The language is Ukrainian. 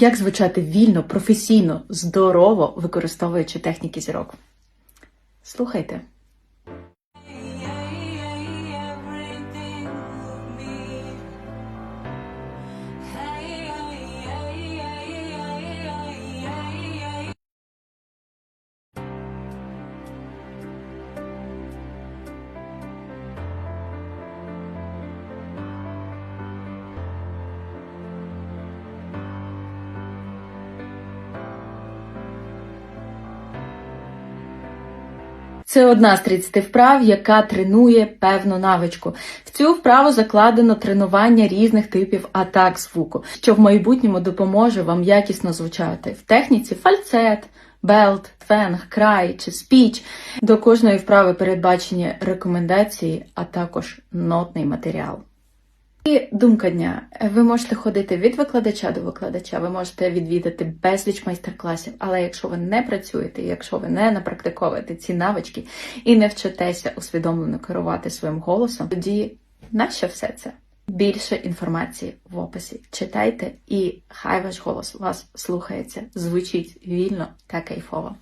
Як звучати вільно, професійно, здорово, використовуючи техніки зірок? Слухайте. Це одна з 30 вправ, яка тренує певну навичку. В цю вправу закладено тренування різних типів атак звуку, що в майбутньому допоможе вам якісно звучати в техніці фальцет. Белт, твенг, край чи спіч. До кожної вправи передбачені рекомендації, а також нотний матеріал. І думка дня. Ви можете ходити від викладача до викладача, ви можете відвідати безліч майстер-класів, але якщо ви не працюєте, якщо ви не напрактиковуєте ці навички і не вчитеся усвідомлено керувати своїм голосом, тоді нащо все це? Більше інформації в описі. Читайте, і хай ваш голос вас слухається, звучить вільно та кайфово.